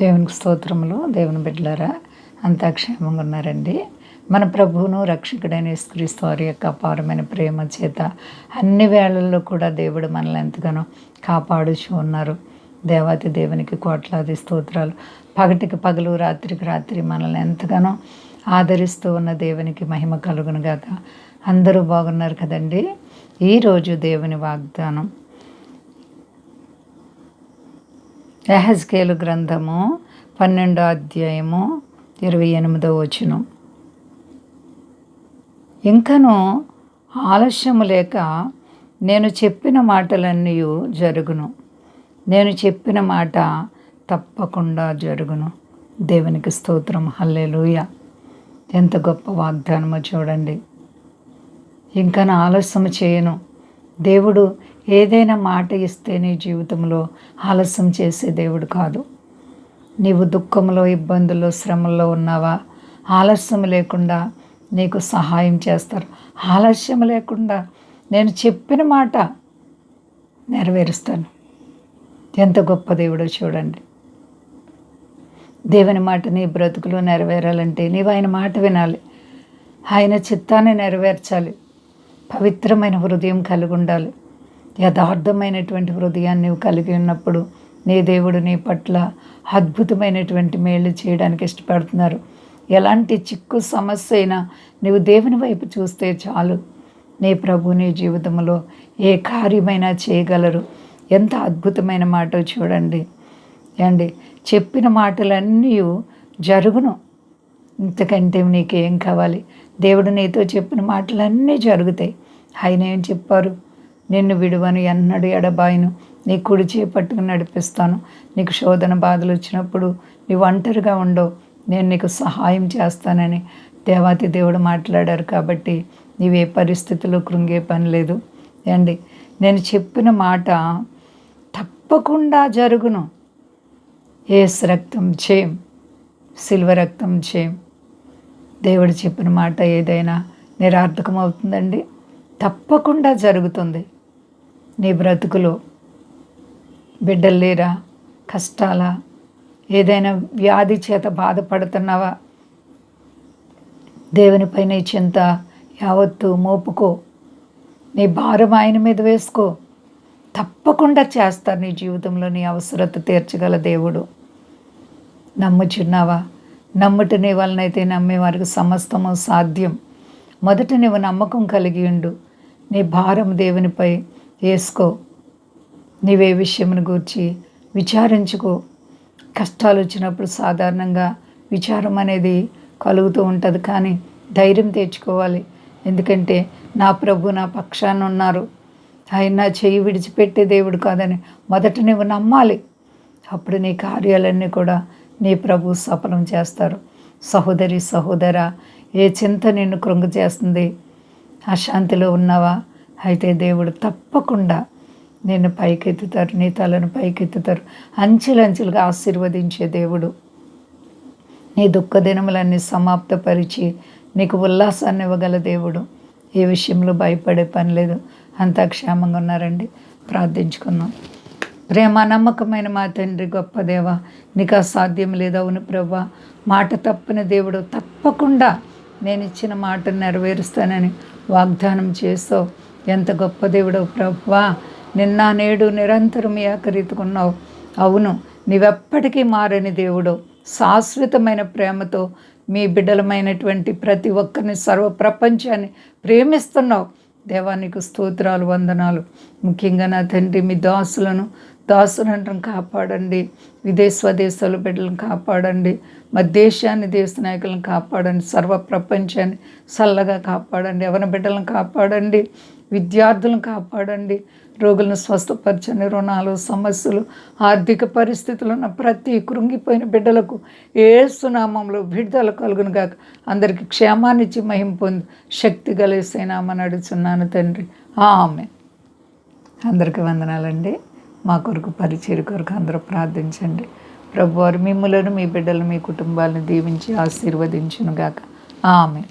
దేవునికి స్తోత్రములు దేవుని బిడ్డలారా అంతా క్షేమంగా ఉన్నారండి. మన ప్రభువును రక్షకుడైన యేసుక్రీస్తు వారి యొక్క అపారమైన ప్రేమ చేత అన్ని వేళల్లో కూడా దేవుడు మనల్ని ఎంతగానో కాపాడుచు ఉన్నారు. దేవాతి దేవునికి కోట్లాది స్తోత్రాలు. పగటికి పగలు రాత్రికి రాత్రి మనల్ని ఎంతగానో ఆదరిస్తూ ఉన్న దేవునికి మహిమ కలుగునుగాక అందరూ బాగున్నారు కదండి. ఈరోజు దేవుని వాగ్దానం. యహజ్కేలు గ్రంథము పన్నెండో అధ్యాయము ఇరవై ఎనిమిదో వచనం. ఇంకను ఆలస్యము లేక నేను చెప్పిన మాటలన్నీ జరుగును. నేను చెప్పిన మాట తప్పకుండా జరుగును. దేవునికి స్తోత్రం. హల్లేలుయ. ఎంత గొప్ప వాగ్దానమో చూడండి. ఇంకా ఆలస్యము ఆలస్యం చేయను. దేవుడు ఏదైనా మాట ఇస్తే నీ జీవితంలో ఆలస్యం చేసే దేవుడు కాదు. నీవు దుఃఖంలో ఇబ్బందుల్లో శ్రమల్లో ఉన్నావా? ఆలస్యం లేకుండా నీకు సహాయం చేస్తారు. ఆలస్యం లేకుండా నేను చెప్పిన మాట నెరవేరుస్తాను. ఎంత గొప్ప దేవుడో చూడండి. దేవుని మాట నీ బ్రతుకులో నెరవేరాలంటే నీవు ఆయన మాట వినాలి. ఆయన చిత్తాన్ని నెరవేర్చాలి. పవిత్రమైన హృదయం కలిగి ఉండాలి. యథార్థమైనటువంటి హృదయాన్ని నువ్వు కలిగి ఉన్నప్పుడు నీ దేవుడు నీ పట్ల అద్భుతమైనటువంటి మేళ్ళు చేయడానికి ఇష్టపడుతున్నారు. ఎలాంటి చిక్కు సమస్య అయినా నువ్వు దేవుని వైపు చూస్తే చాలు. నీ ప్రభు నీ జీవితంలో ఏ కార్యమైనా చేయగలరు. ఎంత అద్భుతమైన మాట చూడండి. అండి చెప్పిన మాటలన్నీ జరుగును. ఇంతకంటే నీకేం కావాలి? దేవుడు నీతో చెప్పిన మాటలన్నీ జరుగుతాయి. ఆయన ఏం చెప్పారు? నిన్ను విడువను ఎన్నడు ఎడబాయిను. నీ కుడి చేపట్టుకుని నడిపిస్తాను. నీకు శోధన బాధలు వచ్చినప్పుడు నీవు ఒంటరిగా ఉండవు. నేను నీకు సహాయం చేస్తానని దేవాతి దేవుడు మాట్లాడారు కాబట్టి నీవే పరిస్థితుల్లో కృంగే పని లేదు. అండి నేను చెప్పిన మాట తప్పకుండా జరుగును. ఏస్ రక్తం చేయం. సిల్వ రక్తం చేయం. దేవుడు చెప్పిన మాట ఏదైనా నిరార్థకం అవుతుందండి తప్పకుండా జరుగుతుంది. నీ బ్రతుకులో బిడ్డలు లేరా? కష్టాలా? ఏదైనా వ్యాధి చేత బాధపడుతున్నావా? దేవునిపై నీ చింత యావత్తు మోపుకో. నీ భారం ఆయన మీద వేసుకో. తప్పకుండా చేస్తారు నీ జీవితంలో నీ అవసరత తీర్చగల దేవుడు. నమ్ముచున్నావా? నమ్ముటనే వలనైతే నమ్మే వారికి సమస్తము సాధ్యం. మొదట నీవు నమ్మకం కలిగి ఉండు. నీ భారం దేవునిపై వేసుకో. నీవే విషయమును గూర్చి విచారించుకో. కష్టాలు వచ్చినప్పుడు సాధారణంగా విచారం అనేది కలుగుతూ ఉంటుంది కానీ ధైర్యం తెచ్చుకోవాలి. ఎందుకంటే నా ప్రభు నా పక్షాన ఉన్నారు. ఆయన నా చెయ్యి విడిచిపెట్టే దేవుడు కాదని మొదట నువ్వు నమ్మాలి. అప్పుడు నీ కార్యాలన్నీ కూడా నీ ప్రభు సఫలం చేస్తారు. సహోదరి సహోదర ఏ చింత నిన్ను కృంగు చేస్తుంది అశాంతిలో ఉన్నావా? అయితే దేవుడు తప్పకుండా నిన్ను పైకెత్తుతారు నీ తలను పైకెత్తుతారు. అంచెలంచెలుగా ఆశీర్వదించే దేవుడు. నీ దుఃఖ దినములన్నీ సమాప్తపరిచి నీకు ఉల్లాసాన్ని ఇవ్వగల దేవుడు. ఏ విషయంలో భయపడే పని లేదు. అంతా క్షేమంగా ఉన్నారండి. ప్రార్థించుకుందాం. ప్రేమ నమ్మకమైన మా తండ్రి గొప్ప దేవ నీకు అసాధ్యం లేదు అవును ప్రభా మాట తప్పని దేవుడు తప్పకుండా నేను ఇచ్చిన మాటను నెరవేరుస్తానని వాగ్దానం చేస్తావు. ఎంత గొప్ప దేవుడు ప్రభా నిన్న నేడు నిరంతరం ఏకరీతుకున్నావు అవును నీవెప్పటికీ మారని దేవుడు. శాశ్వతమైన ప్రేమతో మీ బిడ్డలమైనటువంటి ప్రతి ఒక్కరిని సర్వ ప్రపంచాన్ని ప్రేమిస్తున్నావు దేవానికి స్తోత్రాలు వందనాలు. ముఖ్యంగా నా తండ్రి మీ దాసులను దాసులను కాపాడండి. విదేశ స్వదేశాల బిడ్డలను కాపాడండి. మా దేశాన్ని దేశ నాయకులను కాపాడండి. సర్వ ప్రపంచాన్ని చల్లగా కాపాడండి. ఎవరి బిడ్డలను కాపాడండి. విద్యార్థులను కాపాడండి. రోగులను స్వస్థపరచని రుణాలు సమస్యలు ఆర్థిక పరిస్థితులు ఉన్న ప్రతి కృంగిపోయిన బిడ్డలకు ఏ సునామంలో విడుదల కలుగును గాక. అందరికి క్షేమాన్నిచ్చి మహిం పొంది శక్తి కలిసేనామని అడుగుతున్నాను తండ్రి. ఆమె అందరికీ వందనాలండి. మా కొరకు పరిచయ కొరకు అందరూ ప్రార్థించండి. ప్రభువారు మిమ్మలను మీ బిడ్డలు మీ కుటుంబాలను దీవించి ఆశీర్వదించునుగాక. ఆమె